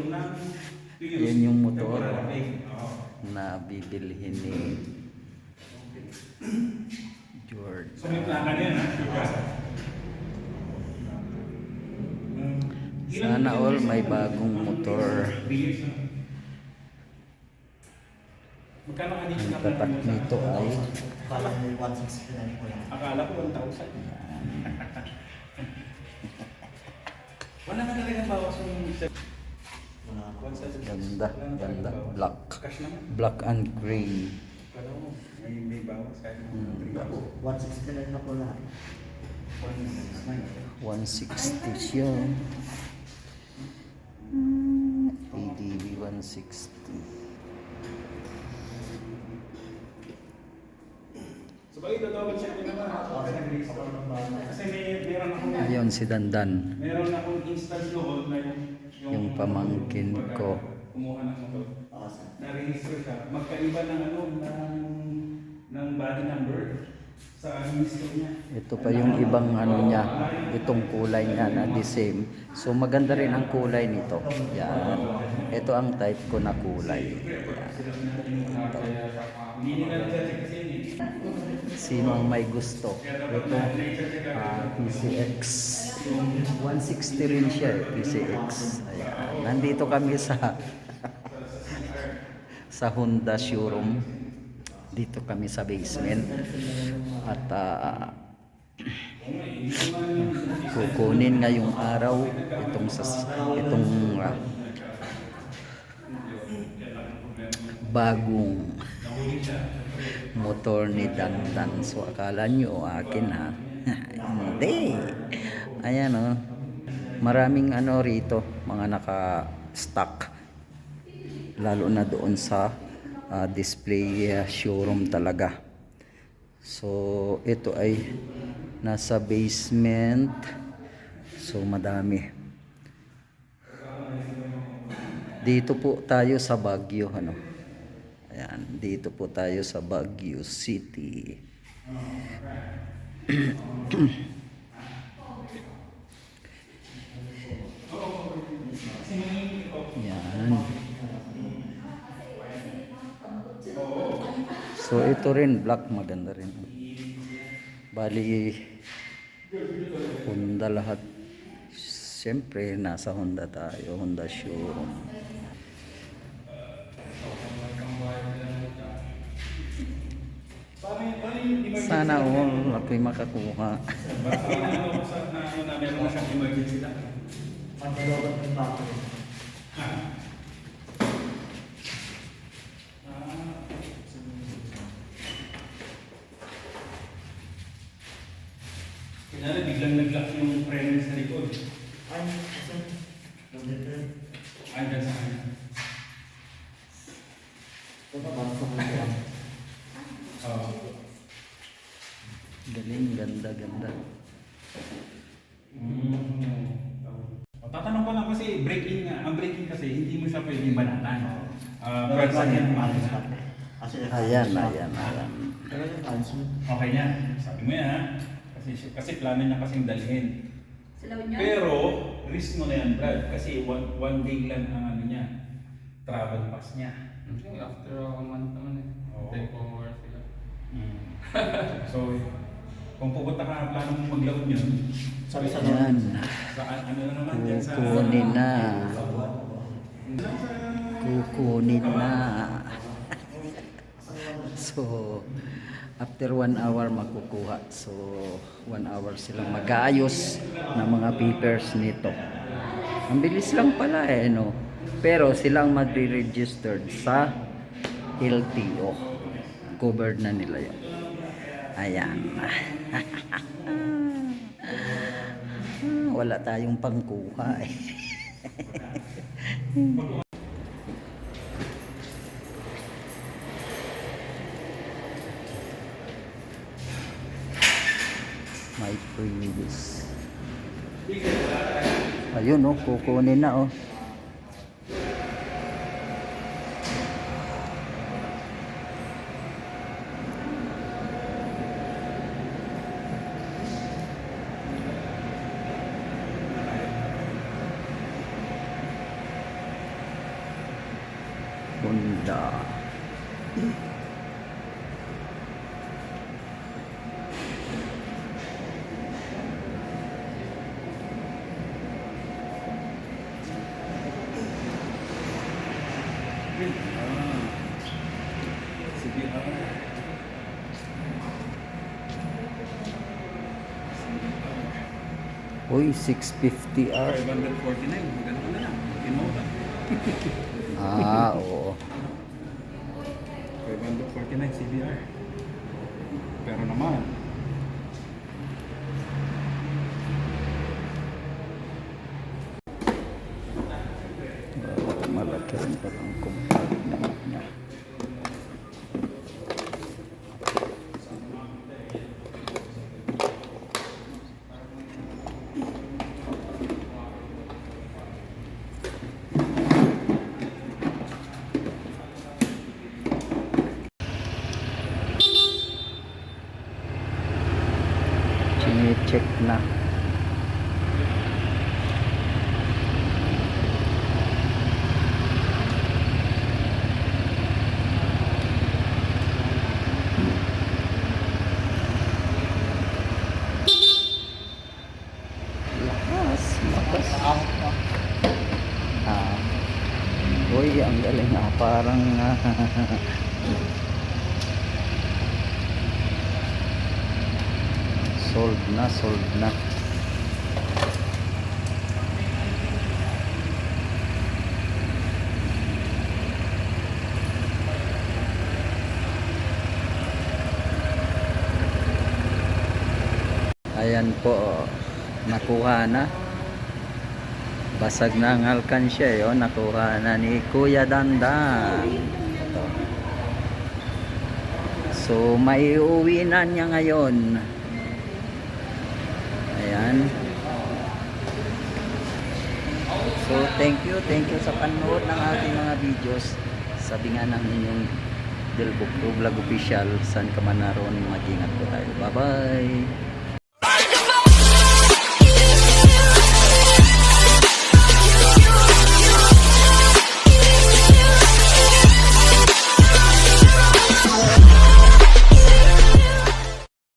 ng Yan yung motor. na bibilhin ni George. So may plaka yan, ha? Sana all may bagong motor. Magkano ka dito Ang tatak nito ay Kala mo 169 ko lang. Akala ko 1,000. Wala na talaga bawas yung. Ganda, ganda, black. Black and gray. 3,000. 169 na lang. 1,900. 160 siya. ADV 160. So bakit double check din naman? Kasi may meron akong Ayun si Dandan. meron akong instance doon na yung Yung pamangkin ko. Kumuha ng motor. Sir. Na-register siya. Magkaiba ng ano ng ng body number sa history niya. Ito pa yung ibang ano niya, itong kulay niya na the same. So maganda rin ang kulay nito. Yan. Ito ang type ko na kulay. Hindi nila na-check kasi yun eh. Sino ang may gusto? Ito, ah, PCX. 160 rin siya eh, PCX. Ayan. Nandito kami sa sa Honda showroom. Dito kami sa basement. At ah, kukunin ngayong araw itong sa itong ah, bagong motor ni Dandan. So akala nyo akin ha? Hindi. Ayan oh. Maraming ano rito, mga naka-stock. Lalo na doon sa ah, display ah, showroom talaga. So ito ay nasa basement. So madami. Dito po tayo sa Baguio ano. Ayan, dito po tayo sa Baguio City. Yan. So ito rin black maganda rin. Bali Honda lahat. Siyempre nasa Honda tayo, Honda showroom. Sana all ako'y makakuha. Basta na ano sa na ano na meron na siyang emergency lang. Pagdalawan ng bako. Ha? Ah. Kaya biglang nag-lock yung preno sa likod. Ay, kasi, nandito. Ay, dyan sa kanya. Ito ba, baka sa mga lang. Oo. Galing, ganda, ganda. Mm. O, tatanong ko lang kasi break-in nga. Ang break-in kasi hindi mo siya pwedeng banatan. Ah, Pero malis ka. Kasi, Ayan, ayan, ayan. Pero yung answer, Okay niya. Sabi mo yan ha. Kasi, kasi plano niya kasing dalhin. Sa? Pero, risk mo na yan, Brad. Kasi one, one day lang ang ano niya. Travel pass niya. After a month naman eh. Oo. Take over sila. Mm. so, kung pupunta ka, plano mo maglawad yun, sabi sa Ayan. sa ano na naman sa... Kukunin na. Kukunin na. So, after one hour makukuha. So, one hour silang mag-aayos ng mga papers nito. Ang bilis lang pala eh, no? Pero silang magre-registered sa LTO. Covered na nila yun. Ayan. Wala tayong pangkuha eh. My previous. Ayun oh, kukunin na oh. Honda. Ah. Sige, ah. Uy, 650R. 549, maganda na lang. Inota. Ah, oo. 549 CBR. Pero naman, malaki rin pala ang compartment niya. Chine-check na. Lakas. Ah. Uy, ang galing ah. Parang ah, sold na, sold na. Ayan po, nakuha na. Basag na ang alkansya eh, oh. nakuha na ni Kuya Dandan. So, may uwi na niya ngayon. Ayan. So, thank you, thank you sa panood ng ating mga videos. Sabi nga ng inyong Delbook Vlog Official, saan ka man naroon, mag-ingat po tayo. Bye-bye!